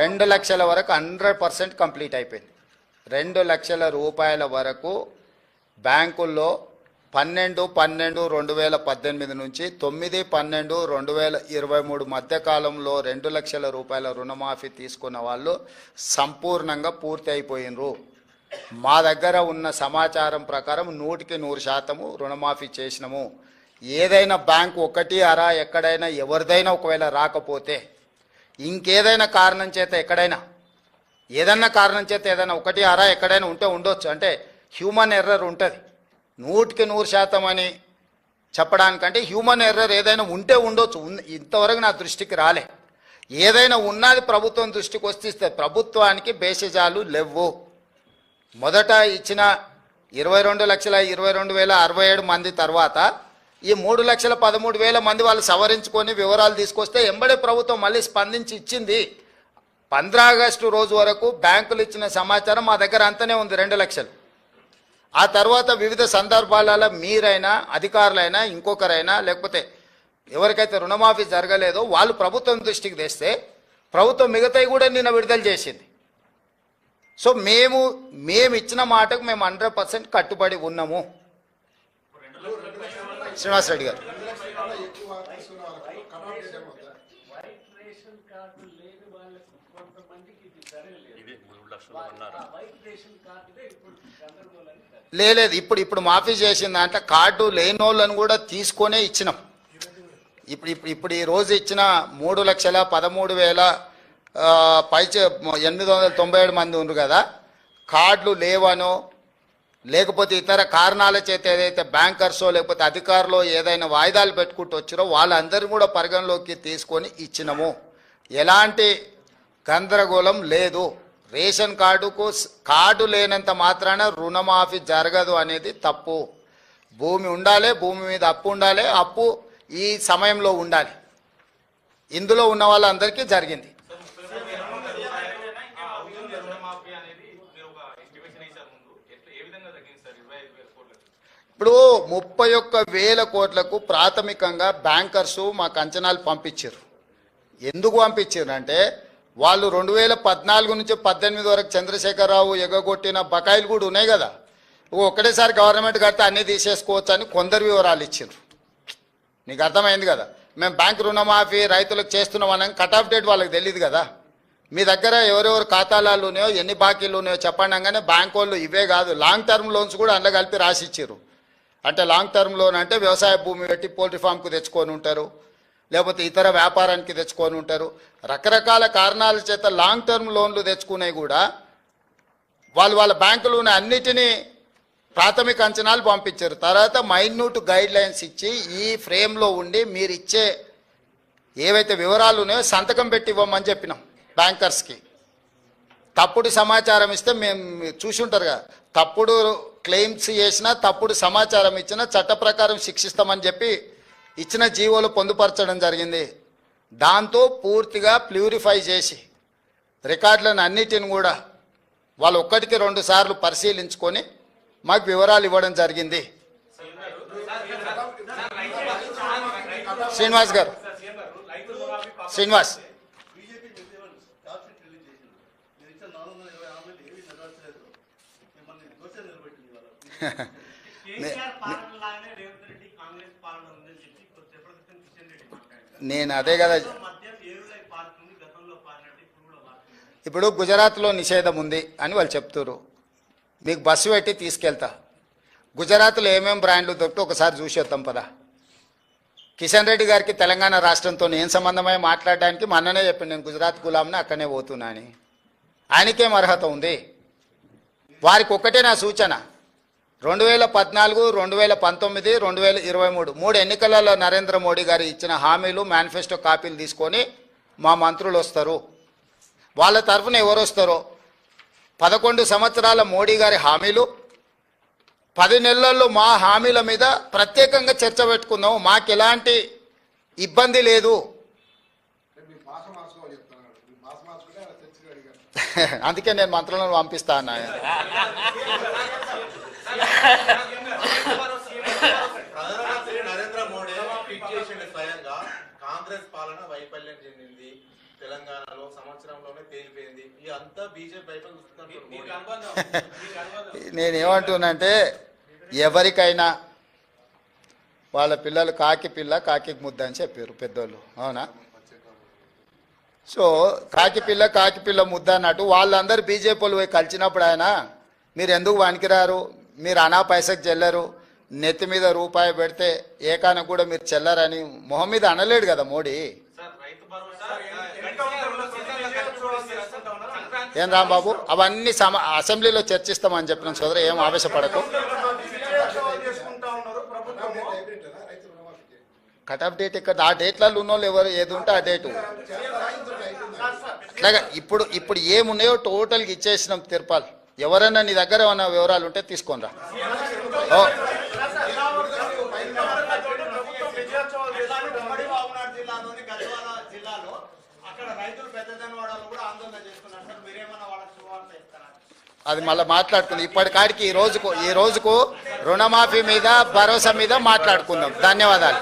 రెండు లక్షల వరకు హండ్రెడ్ పర్సెంట్ కంప్లీట్ అయిపోయింది. రెండు లక్షల రూపాయల వరకు బ్యాంకుల్లో పన్నెండు పన్నెండు రెండు వేల పద్దెనిమిది నుంచి తొమ్మిది పన్నెండు రెండు వేల ఇరవై మూడు మధ్యకాలంలో రెండు లక్షల రూపాయల రుణమాఫీ తీసుకున్న వాళ్ళు సంపూర్ణంగా పూర్తి అయిపోయినరు. మా దగ్గర ఉన్న సమాచారం ప్రకారం నూటికి నూరు శాతము రుణమాఫీ చేసినాము. ఏదైనా బ్యాంకు ఒకటి అరా ఎక్కడైనా ఎవరిదైనా ఒకవేళ రాకపోతే ఇంకేదైనా కారణం చేత ఎక్కడైనా ఏదన్నా కారణం చేత ఏదైనా ఒకటి అరా ఎక్కడైనా ఉంటే ఉండొచ్చు. అంటే హ్యూమన్ ఎర్రర్ ఉంటుంది. నూటికి నూరు శాతం అని చెప్పడానికంటే హ్యూమన్ ఎర్రర్ ఏదైనా ఉంటే ఉండొచ్చు. ఉన్- ఇంతవరకు నా దృష్టికి రాలే. ఏదైనా ఉన్నది ప్రభుత్వం దృష్టికి వస్తే ప్రభుత్వానికి బేసిజాలు లేవు మొదట ఇచ్చిన ఇరవై రెండు లక్షల ఇరవై రెండు వేల అరవై ఏడు మంది తర్వాత ఈ మూడు లక్షల పదమూడు వేల మంది వాళ్ళు సవరించుకొని వివరాలు తీసుకొస్తే ఎంబడే ప్రభుత్వం మళ్ళీ స్పందించి ఇచ్చింది. పంద్రా ఆగస్టు రోజు వరకు బ్యాంకులు ఇచ్చిన సమాచారం మా దగ్గర అంతనే ఉంది రెండు లక్షలు. ఆ తర్వాత వివిధ సందర్భాలలో మీరైనా అధికారులైనా ఇంకొకరైనా లేకపోతే ఎవరికైతే రుణమాఫీ జరగలేదో వాళ్ళు ప్రభుత్వం దృష్టికి తెస్తే ప్రభుత్వం మిగతాయి కూడా నిన్న విడుదల చేసింది. సో మేము మేము ఇచ్చిన మాటకు మేము హండ్రెడ్ పర్సెంట్ కట్టుబడి ఉన్నాము. శ్రీనివాస్ రెడ్డి గారు. ఇప్పుడు లేదు ఇప్పుడు ఇప్పుడు మాఫీ చేసిన దాంట్లో కార్డు లేని వాళ్ళని కూడా తీసుకొనే ఇచ్చినాం. ఇప్పుడు ఇప్పుడు ఇప్పుడు ఈ రోజు ఇచ్చిన మూడు లక్షల పదమూడు వేల ఆ, పైచే ఎనిమిది వందల తొంభై ఏడు మంది ఉన్నారు కదా కార్డులు లేవనో లేకపోతే ఇతర కారణాల చేత ఏదైతే బ్యాంకర్సో లేకపోతే అధికారులు ఏదైనా వాయిదాలు పెట్టుకుంటూ వచ్చారో వాళ్ళందరినీ కూడా పరిగణలోకి తీసుకొని ఇచ్చినము. ఎలాంటి గందరగోళం లేదు. రేషన్ కార్డుకు కార్డు లేనంత మాత్రాన రుణమాఫీ జరగదు అనేది తప్పు. భూమి ఉండాలి భూమి మీద అప్పు ఉండాలి అప్పు ఈ సమయంలో ఉండాలి. ఇందులో ఉన్న వాళ్ళందరికీ జరిగింది రుణమాఫీ అనేది మీరు ఒక ఎస్టిమేషన్ వేశారు ముందు ఎట్లా ఏ విధంగా తగ్గింది సార్ ఇరవై ఐదు వేల కోట్లకి ఇప్పుడు ముప్పై ఒక్క వేల కోట్లకు ప్రాథమికంగా బ్యాంకర్స్ మాకు అంచనాలు పంపించారు. ఎందుకు పంపించారు అంటే వాళ్ళు రెండు వేల పద్నాలుగు నుంచి పద్దెనిమిది వరకు చంద్రశేఖరరావు ఎగగొట్టిన బకాయిలు కూడా ఉన్నాయి కదా. ఒక్కటేసారి గవర్నమెంట్ కడితే అన్నీ తీసేసుకోవచ్చు అని కొందరు వివరాలు ఇచ్చారు. నీకు అర్థమైంది కదా? మేము బ్యాంక్ రుణమాఫీ రైతులకు చేస్తున్నామని కట్ ఆఫ్ డేట్ వాళ్ళకి తెలియదు కదా. మీ దగ్గర ఎవరెవరు ఖాతాలు ఉన్నాయో ఎన్ని బాకీలు ఉన్నాయో చెప్పండి అనగానే బ్యాంక్ వాళ్ళు ఇవే కాదు లాంగ్ టర్మ్ లోన్స్ కూడా అందులో కలిపి రాసి అంటే లాంగ్ టర్మ్ లోన్ అంటే వ్యవసాయ భూమి పెట్టి పోల్ట్రీ ఫామ్కు తెచ్చుకొని ఉంటారు లేకపోతే ఇతర వ్యాపారానికి తెచ్చుకొని ఉంటారు. రకరకాల కారణాల చేత లాంగ్ టర్మ్ లోన్లు తెచ్చుకునేవి కూడా వాళ్ళు వాళ్ళ బ్యాంకులు అన్నిటినీ ప్రాథమిక అంచనాలు పంపించారు. తర్వాత మైన్యూట్ గైడ్ లైన్స్ ఇచ్చి ఈ ఫ్రేమ్లో ఉండి మీరు ఇచ్చే ఏవైతే వివరాలు ఉన్నాయో సంతకం పెట్టి ఇవ్వమని చెప్పినాం బ్యాంకర్స్కి తప్పుడు సమాచారం ఇస్తే మేము చూసి ఉంటారు కదా తప్పుడు క్లెయిమ్స్ చేసినా తప్పుడు సమాచారం ఇచ్చినా చట్ట ప్రకారం శిక్షిస్తామని చెప్పి ఇచ్చిన జీవోలు పొందుపరచడం జరిగింది. దాంతో పూర్తిగా ప్యూరిఫై చేసి రికార్డులను అన్నిటిని కూడా వాళ్ళు ఒక్కటికి రెండు సార్లు పరిశీలించుకొని మాకు వివరాలు ఇవ్వడం జరిగింది. శ్రీనివాస్ గారు. శ్రీనివాస్ బీజేపీ చేసేవాళ్ళు టాప్ షీట్ రిలీజ్ చేసింది మీరు ఇచ్చిన నాలుగు వందల ఇరవై ఆరు మంది ఏమీ నెరవేర్చలేదు మిమ్మల్ని దోషం నిలబెట్టింది వాళ్ళ కేసీఆర్ పాలన లాగానే రేవంత్ రెడ్డి కాంగ్రెస్ పాలన ఉందని చెప్పి కొద్దిసేపటి క్రితం కిషన్ రెడ్డి మాట్లాడారు నేను అదే కదా ఇప్పుడు గుజరాత్లో నిషేధం ఉంది అని వాళ్ళు చెప్తున్నారు మీకు బస్సు పెట్టి తీసుకెళ్తా. గుజరాత్లో ఏమేం బ్రాండ్లు దొరికితే ఒకసారి చూసేద్దాం పదా. కిషన్ రెడ్డి గారికి తెలంగాణ రాష్ట్రంతో ఏం సంబంధమై మాట్లాడడానికి మొన్ననే చెప్పిండు నేను గుజరాత్ గులాంని అక్కడనే పోతున్నా అని. ఆయనకేం అర్హత ఉంది? వారికి ఒక్కటే నా సూచన. రెండు వేల పద్నాలుగు రెండు వేల పంతొమ్మిది రెండు వేల ఇరవై మూడు మూడు ఎన్నికలలో నరేంద్ర మోడీ గారు ఇచ్చిన హామీలు మేనిఫెస్టో కాపీలు తీసుకొని మా మంత్రులు వస్తారు. వాళ్ళ తరఫున ఎవరు వస్తారో? పదకొండు సంవత్సరాల మోడీ గారి హామీలు. పది నెలల్లో మా హామీల మీద ప్రత్యేకంగా చర్చ పెట్టుకుందాం మాకు ఎలాంటి ఇబ్బంది లేదు. అందుకే నేను మంత్రులను పంపిస్తా అన్నా. ప్రధానమంత్రి నరేంద్ర మోడీ ట్వీట్ చేసిండు స్వయంగా కాంగ్రెస్ పాలన వైఫల్యం చెందింది తెలంగాణలో సంవత్సరంలోనే తేలిపోయింది ఈ అంతా బీజేపీ వైపు నేనేమంటున్నానంటే ఎవరికైనా వాళ్ళ పిల్లలు కాకి పిల్ల కాకి ముద్ద అని చెప్పారు పెద్దోళ్ళు. అవునా? సో కాకి పిల్ల కాకి పిల్ల ముద్ద అన్నట్టు వాళ్ళందరూ బీజేపీలు పోయి కలిసినప్పుడు ఆయన మీరు ఎందుకు వణికిరారు మీరు అనా పైసకు చెల్లరు నెత్తి మీద రూపాయి పెడితే ఏకానికి కూడా మీరు చెల్లరని మొహం మీద అనలేడు కదా మోడీ. ఏం రాంబాబు? అవన్నీ సమ అసెంబ్లీలో చర్చిస్తామని చెప్పిన సోదరు ఏం ఆవేశపడకు. కట్ డేట్ ఇక్కడ ఆ డేట్లలో ఉన్న వాళ్ళు ఎవరు ఏది ఉంటే ఆ డేటు. అట్లాగా ఇప్పుడు ఇప్పుడు ఏమున్నాయో టోటల్గా ఇచ్చేసినాం తిరుపాలి. ఎవరైనా నీ దగ్గర ఏమైనా వివరాలు ఉంటే తీసుకొని రా అది మళ్ళీ మాట్లాడుకుందాం. ఇప్పటికాడికి ఈ రోజుకు ఈ రోజుకు రుణమాఫీ మీద భరోసా మీద మాట్లాడుకుందాం. ధన్యవాదాలు.